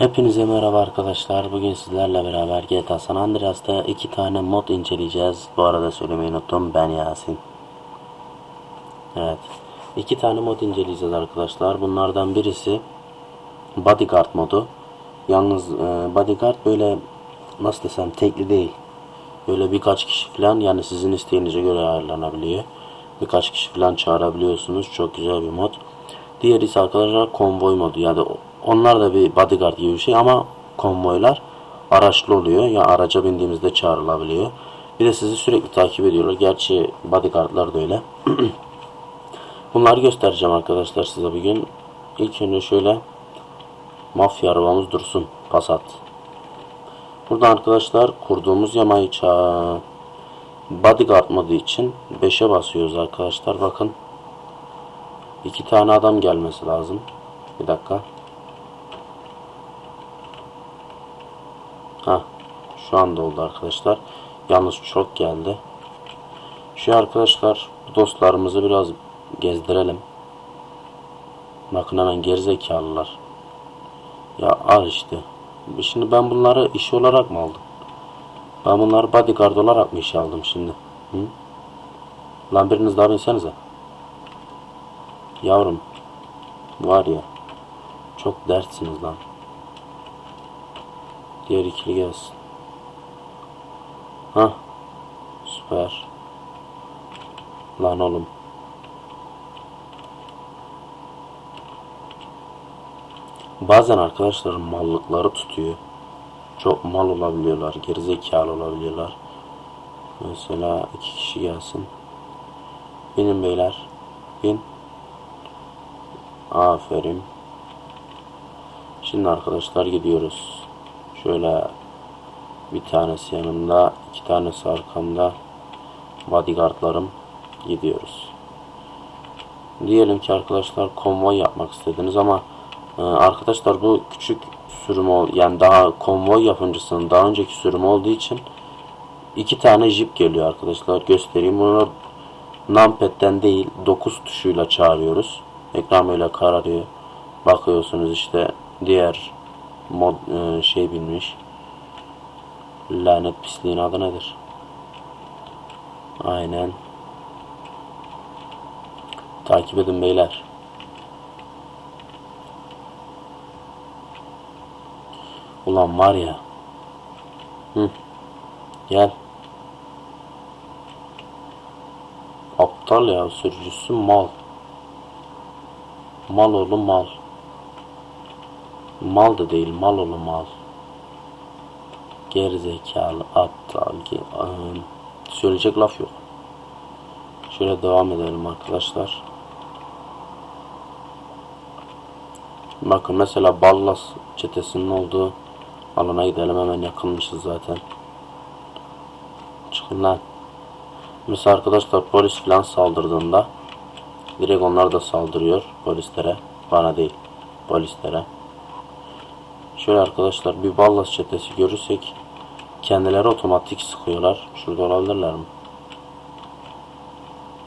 Hepinize merhaba arkadaşlar. Bugün sizlerle beraber GTA San Andreas'ta iki tane mod inceleyeceğiz. Bu arada söylemeyi unuttum. Ben Yasin. Evet. iki tane mod inceleyeceğiz arkadaşlar. Bunlardan birisi Bodyguard modu. Yalnız e, Bodyguard böyle nasıl desem tekli değil. Böyle birkaç kişi falan yani sizin isteğinize göre ayarlanabiliyor. Birkaç kişi falan çağırabiliyorsunuz. Çok güzel bir mod. Diğeri ise arkadaşlar konvoy modu. Yani onlar da bir bodyguard gibi bir şey ama konvoylar araçlı oluyor. Ya yani araca bindiğimizde çağrılabiliyor. Bir de sizi sürekli takip ediyorlar. Gerçi bodyguardlar da öyle. Bunları göstereceğim arkadaşlar size bugün. İlk önce şöyle mafya arabamız dursun. Passat. Burada arkadaşlar kurduğumuz yamayı ça bodyguard için 5'e basıyoruz arkadaşlar. Bakın. iki tane adam gelmesi lazım. Bir dakika. Ha, şu anda oldu arkadaşlar. Yalnız çok geldi. Şu arkadaşlar dostlarımızı biraz gezdirelim. Bakın hemen gerizekalılar. Ya al işte. Şimdi ben bunları iş olarak mı aldım? Ben bunları bodyguard olarak mı işe aldım şimdi? Hı? Lan biriniz daha. Yavrum. Var ya. Çok dertsiniz lan. Diğer ikili gelsin. Ha. Süper. Lan oğlum. Bazen arkadaşların mallıkları tutuyor. Çok mal olabiliyorlar. Gerizekalı olabiliyorlar. Mesela iki kişi gelsin. Binin beyler. Bin. Aferin. Şimdi arkadaşlar gidiyoruz. Şöyle bir tanesi yanımda, iki tanesi arkamda. Bodyguardlarım gidiyoruz. Diyelim ki arkadaşlar konvoy yapmak istediniz ama e, arkadaşlar bu küçük sürüm ol yani daha konvoy yapımcısının daha önceki sürüm olduğu için iki tane jip geliyor arkadaşlar göstereyim bunu numpad'den değil 9 tuşuyla çağırıyoruz ekran böyle kararıyor bakıyorsunuz işte diğer mod e, şey binmiş. Lanet pisliğin adı nedir? Aynen. Takip edin beyler. Ulan var ya. Hı. Gel. Aptal ya sürücüsü mal. Mal oğlu mal. Mal da değil, mal oğlu mal. Gerizekalı, aptal, ıı, söyleyecek laf yok. Şöyle devam edelim arkadaşlar. Bakın mesela Ballas çetesinin olduğu alana gidelim hemen yakınmışız zaten. Çıkın lan. Mesela arkadaşlar polis falan saldırdığında direkt onlar da saldırıyor polislere. Bana değil polislere. Şöyle arkadaşlar bir ballas çetesi görürsek kendileri otomatik sıkıyorlar. Şurada olabilirler mi?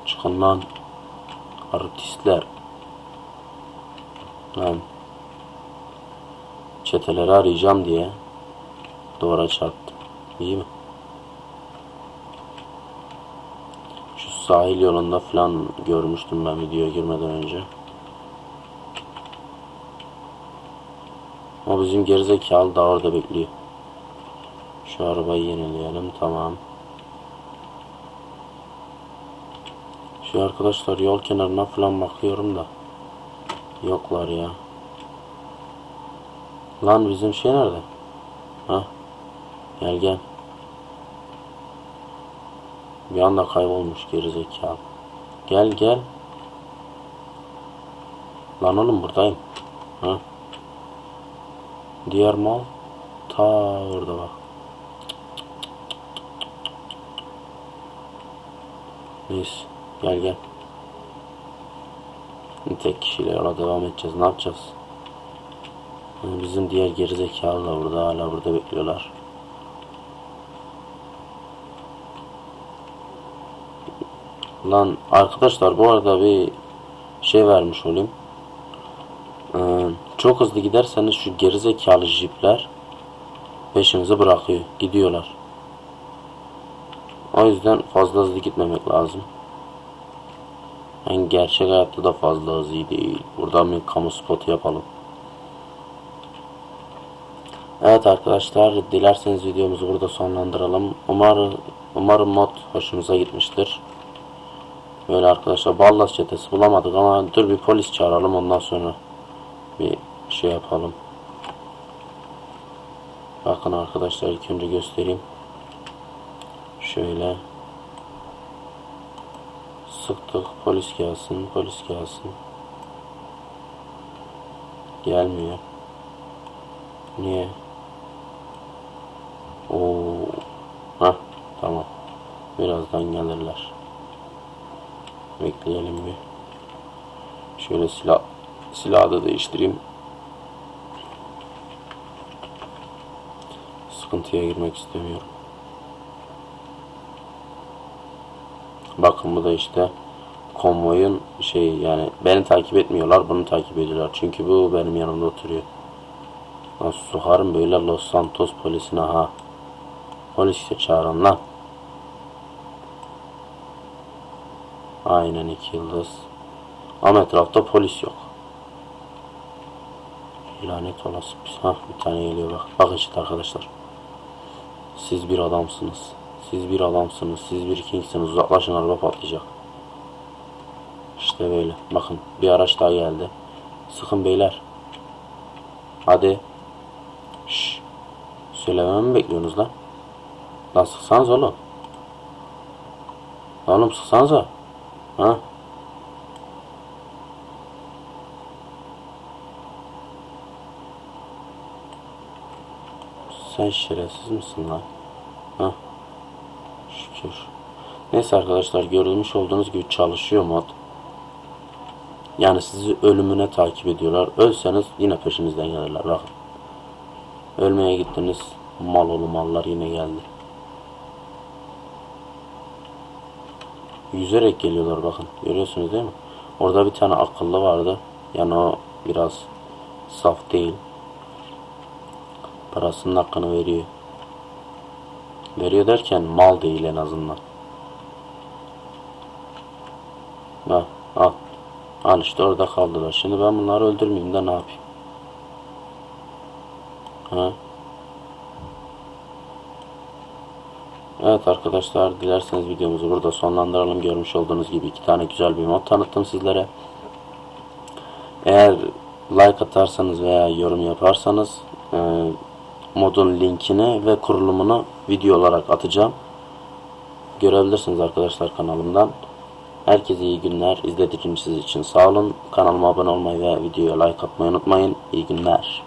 Çıkın lan. Artistler. Lan. Çeteleri arayacağım diye duvara çarptım. İyi mi? Şu sahil yolunda falan görmüştüm ben videoya girmeden önce. O bizim gerizekalı da orada bekliyor. Şu arabayı yenileyelim. Tamam. Şu arkadaşlar yol kenarına falan bakıyorum da. Yoklar ya. Lan bizim şey nerede? Ha? Gel gel. Bir anda kaybolmuş gerizekalı. Gel gel. Lan oğlum buradayım. Ha? Diğer mal ta orada bak. Neyse gel gel. Tek kişiyle yola devam edeceğiz. Ne yapacağız? Bizim diğer gerizekalı da burada hala burada bekliyorlar. Lan arkadaşlar bu arada bir şey vermiş olayım. Ee, çok hızlı giderseniz şu gerizekalı jipler peşinizi bırakıyor. Gidiyorlar. O yüzden fazla hızlı gitmemek lazım. Yani gerçek hayatta da fazla hızlı değil. Buradan bir kamu spotu yapalım. Evet arkadaşlar dilerseniz videomuzu burada sonlandıralım. Umarım umarım mod hoşunuza gitmiştir. Böyle arkadaşlar Ballas çetesi bulamadık ama dur bir polis çağıralım ondan sonra bir şey yapalım. Bakın arkadaşlar ilk önce göstereyim. Şöyle sıktık polis gelsin polis gelsin. Gelmiyor. Niye? Oo. Hah tamam. Birazdan gelirler. Bekleyelim bir. Şöyle silah silahı da değiştireyim. Sıkıntıya girmek istemiyorum. Bakın bu da işte konvoyun şey yani beni takip etmiyorlar bunu takip ediyorlar. Çünkü bu benim yanımda oturuyor. Nasıl sokarım böyle Los Santos polisine ha. Polisi çağırın lan. Aynen iki yıldız. Ama etrafta polis yok. Lanet olası pis. Hah bir tane geliyor bak. Bakın işte arkadaşlar. Siz bir adamsınız. Siz bir adamsınız. Siz bir kingsiniz. Uzaklaşın araba patlayacak. İşte böyle. Bakın bir araç daha geldi. Sıkın beyler. Hadi. Şşş. Söylememi mi bekliyorsunuz lan? Lan sıksanız oğlum. Oğlum sıksanıza. Ha? Sen şerefsiz misin lan? Ha? Şükür. Neyse arkadaşlar görülmüş olduğunuz gibi çalışıyor mod. Yani sizi ölümüne takip ediyorlar. Ölseniz yine peşinizden gelirler. Bakın. Ölmeye gittiniz. Mal oğlu mallar yine geldi. Yüzerek geliyorlar bakın. Görüyorsunuz değil mi? Orada bir tane akıllı vardı. Yani o biraz saf değil. Parasının hakkını veriyor. Veriyor derken mal değil en azından. Al, al. Al işte orada kaldılar. Şimdi ben bunları öldürmeyeyim de ne yapayım? Ha? Evet arkadaşlar dilerseniz videomuzu burada sonlandıralım. Görmüş olduğunuz gibi iki tane güzel bir mod tanıttım sizlere. Eğer like atarsanız veya yorum yaparsanız e, modun linkini ve kurulumunu video olarak atacağım. Görebilirsiniz arkadaşlar kanalımdan. Herkese iyi günler. İzlediğiniz için sağ olun. Kanalıma abone olmayı ve videoya like atmayı unutmayın. İyi günler.